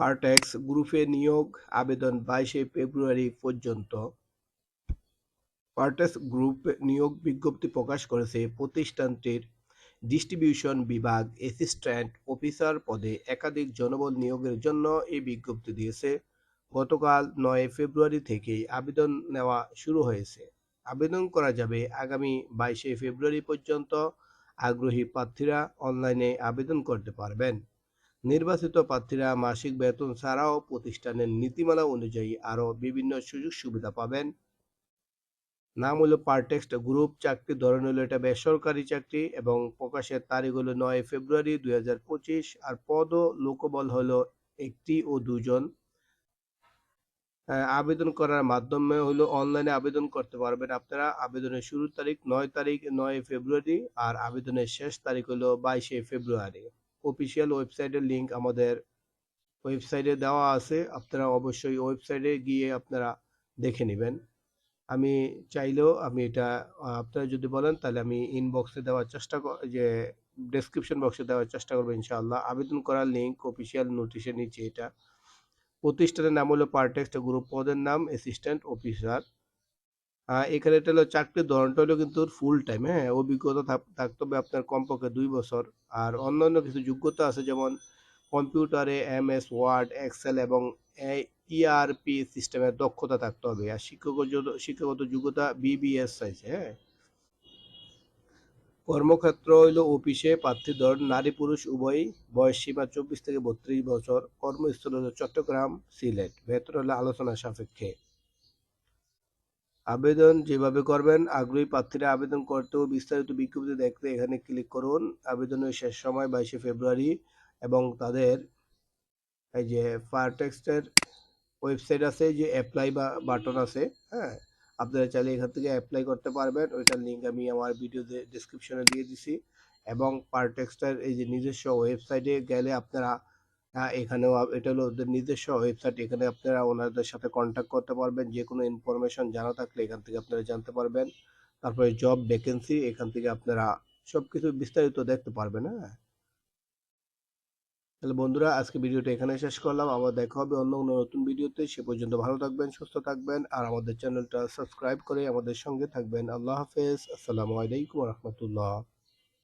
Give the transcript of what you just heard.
পারটেক্স গ্রুপে নিয়োগ আবেদন বাইশে ফেব্রুয়ারি পর্যন্ত। পারটেক্স গ্রুপ নিয়োগ বিজ্ঞপ্তি প্রকাশ করেছে প্রতিষ্ঠানটির ডিস্ট্রিবিউশন বিভাগ অ্যাসিস্ট্যান্ট অফিসার পদে একাধিক জনবল নিয়োগের জন্য এই বিজ্ঞপ্তি দিয়েছে। গতকাল নয় ফেব্রুয়ারি থেকেই আবেদন নেওয়া শুরু হয়েছে। আবেদন করা যাবে আগামী বাইশে ফেব্রুয়ারি পর্যন্ত। আগ্রহী প্রার্থীরা অনলাইনে আবেদন করতে পারবেন। নির্বাচিত প্রার্থীরা মাসিক বেতন ছাড়াও প্রতিষ্ঠানের নীতিমালা অনুযায়ী আরও বিভিন্ন সুযোগ সুবিধা পাবেন। নাম হলো পারটেক্সট গ্রুপ, চাকরি ধরন হলো এটা বেসরকারি চাকরি এবং প্রকাশের তারিখ হলো নয় ফেব্রুয়ারি দুই হাজার পঁচিশ আর পদ ও লোকবল হলো একটি ও দুজন। আবেদন করার মাধ্যমে হলো অনলাইনে আবেদন করতে পারবেন আপনারা। আবেদনের শুরুর তারিখ নয় তারিখ নয় ফেব্রুয়ারি আর আবেদনের শেষ তারিখ হলো বাইশে ফেব্রুয়ারি। অফিসিয়াল ওয়েবসাইটের লিঙ্ক আমাদের ওয়েবসাইটে দেওয়া আছে। আপনারা অবশ্যই ওয়েবসাইটে গিয়ে আপনারা দেখে নেবেন। আমি চাইলেও আমি এটা, আপনারা যদি বলেন তাহলে আমি ইনবক্সে দেওয়ার চেষ্টা যে ডেসক্রিপশন বক্সে দেওয়ার চেষ্টা করব ইনশাআল্লাহ। আবেদন করার লিঙ্ক অফিসিয়াল নোটিশের নিচে এটা। প্রতিষ্ঠানের নাম হলো পারটেক্সট গ্রুপ পদের নাম অ্যাসিস্ট্যান্ট অফিসার এখানে এটা হলো চাকরির ধরনটা হলো কিন্তু ফুল টাইম হ্যাঁ? অভিজ্ঞতা থাক- থাকতে হবে আপনার কমপক্ষে দুই বছর। আর অন্যান্য কিছু যোগ্যতা আছে, যেমন কম্পিউটারে এম এস ওয়ার্ড, এক্সেল এবং ইআরপি সিস্টেমের দক্ষতা থাকতে হবে। আর শিক্ষাগত শিক্ষাগত যোগ্যতা বিবিএস চাইছে হ্যাঁ? কর্মক্ষেত্র হইল অফিসে প্রার্থী ধর, নারী পুরুষ উভয় বয়স সীমা চব্বিশ থেকে বত্রিশ বছর। কর্মস্থল হলো চট্টগ্রাম, সিলেট। ভেতর হলো আলোচনা সাপেক্ষে। আবেদন যেভাবে করবেন, আগ্রহী প্রার্থীরা আবেদন করতে ও বিস্তারিত বিজ্ঞপ্তি দেখতে এখানে ক্লিক করুন। আবেদনের শেষ সময় বাইশে ফেব্রুয়ারি এবং তাদের এই যে ফায়ারটেক্সটের ওয়েবসাইট আছে, যে অ্যাপ্লাই বা বাটন আছে হ্যাঁ? আপনারা চাইলে এখান থেকে অ্যাপ্লাই করতে পারবেন। ওইটার লিঙ্ক আমি আমার ভিডিওতে ডিসক্রিপশনে দিয়ে দিছি। এবং পারটেক্সটের এই যে নিজস্ব ওয়েবসাইটে গেলে আপনারা এখানেও এটা হলো ওদের নিজস্ব ওয়েবসাইট এখানে আপনারা ওনাদের সাথে কন্ট্যাক্ট করতে পারবেন যে কোনো ইনফরমেশন জানা থাকলে এখান থেকে আপনারা জানতে পারবেন। তারপরে জব ভ্যাকেন্সি এখান থেকে আপনারা সব কিছু বিস্তারিত দেখতে পারবেন হ্যাঁ। তাহলে বন্ধুরা, আজকে ভিডিওটা এখানে শেষ করলাম। আবার দেখা হবে অন্য কোনো নতুন ভিডিওতে। সে পর্যন্ত ভালো থাকবেন, সুস্থ থাকবেন, আর আমাদের চ্যানেলটা সাবস্ক্রাইব করে আমাদের সঙ্গে থাকবেন। আল্লাহ হাফেজ। আসসালামু আলাইকুম রহমতুল্লাহ।